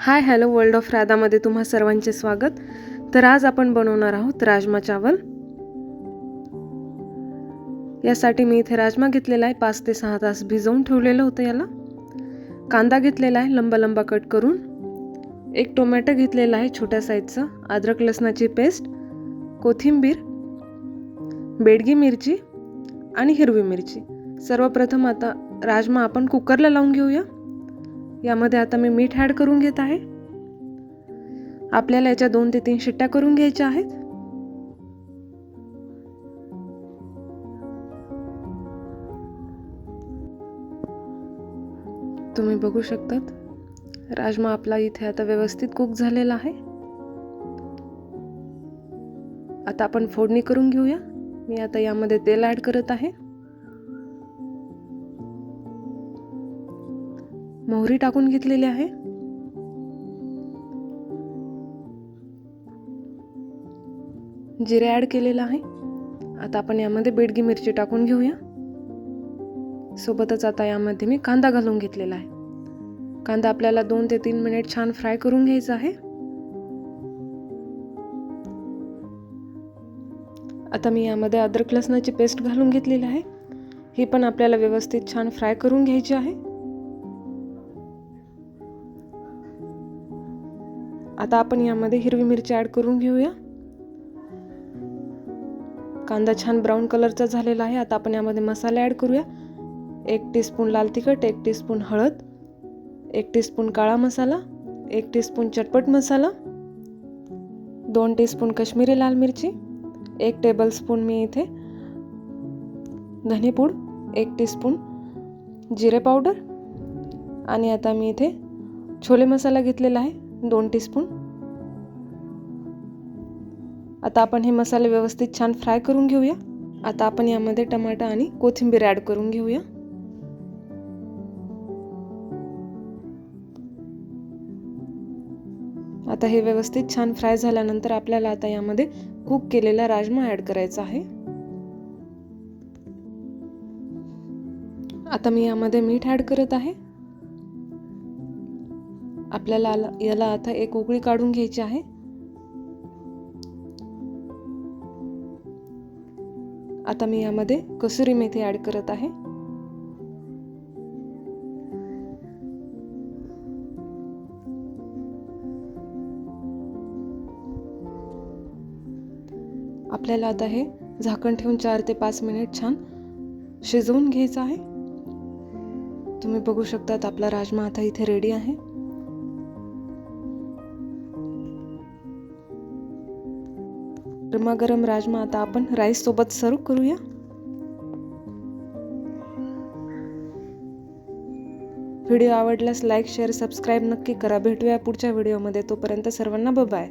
High hello world of राधामध्ये तुम्हा सर्वांचे स्वागत. तर आज आपण बनवणार आहोत राजमा चावल. यासाठी मी इथे राजमा घेतलेला आहे. पाच ते सहा तास भिजवून ठेवलेलं होतं याला. कांदा घेतलेला आहे लंबा लंबा कट करून. एक टोमॅटो घेतलेला आहे छोट्या साईजचं. अद्रक लसणाची पेस्ट कोथिंबीर बेडगी मिरची आणि हिरवी मिरची. सर्वप्रथम आता राजमा आपण कुकरला लावून घेऊया. यामध्ये आता मी मीठ ॲड करून घेत आहे. आपल्याला याच्या दोन ते तीन शिट्ट्या करून घ्यायच्या आहेत. तुम्ही बघू शकतात राजमा आपला इथे आता व्यवस्थित कुक झालेला आहे. आता आपण फोडणी करून घेऊया. मी आता यामध्ये तेल ॲड करत आहे. मोहरी टाकून घेतलेली आहे? जिरे ॲड केलेलं आहे. आता आपण यामध्ये बेडगी मिरची टाकून घेऊया. सोबतच आता यामध्ये मी कांदा घालून घेतलेला आहे. कांदा आपल्याला दोन ते तीन मिनिट छान फ्राय करून घ्यायचा आहे. आता मी यामध्ये अद्रक लसणाची पेस्ट घालून घेतलेली आहे. ही पण आपल्याला व्यवस्थित छान फ्राय करून घ्यायची आहे. आता आपण यामध्ये हिरवी मिरची ॲड करून घेऊया. कांदा छान ब्राऊन कलरचा झालेला आहे. आता आपण यामध्ये मसाले ॲड करूया. एक टीस्पून लाल तिखट एक टीस्पून हळद एक टीस्पून काळा मसाला एक टीस्पून चटपट मसाला दोन टीस्पून कश्मीरी लाल मिरची एक टेबलस्पून मी इथे धनेपूड एक टीस्पून जिरे पावडर आणि आता मी इथे छोले मसाला घेतलेला आहे. दोन टीस्पून आता आपण हे मसाले व्यवस्थित छान फ्राय करून घेऊया. आता आपण यामध्ये टमाटा आणि कोथिंबीर ॲड करून घेऊया. आता हे व्यवस्थित छान फ्राय झाल्यानंतर आपल्याला आता यामध्ये कुक केलेला राजमा ॲड करायचा आहे. आता मी यामध्ये मीठ ॲड करत आहे. आपल्याला याला आता एक उकळी काढून घ्यायची आहे. आता मी यामध्ये कसुरी मेथी ॲड करत आहे. आपल्याला आता हे झाकण ठेवून चार ते पाच मिनिट छान शिजवून घ्यायचं आहे. तुम्ही बघू शकतात आपला राजमा आता इथे रेडी आहे. गरमागरम राजमा आता आपण राईस सोबत सर्व करूया. व्हिडिओ आवडल्यास लाईक शेअर सबस्क्राईब नक्की करा. भेटूया पुढच्या व्हिडिओमध्ये. तोपर्यंत सर्वांना बाय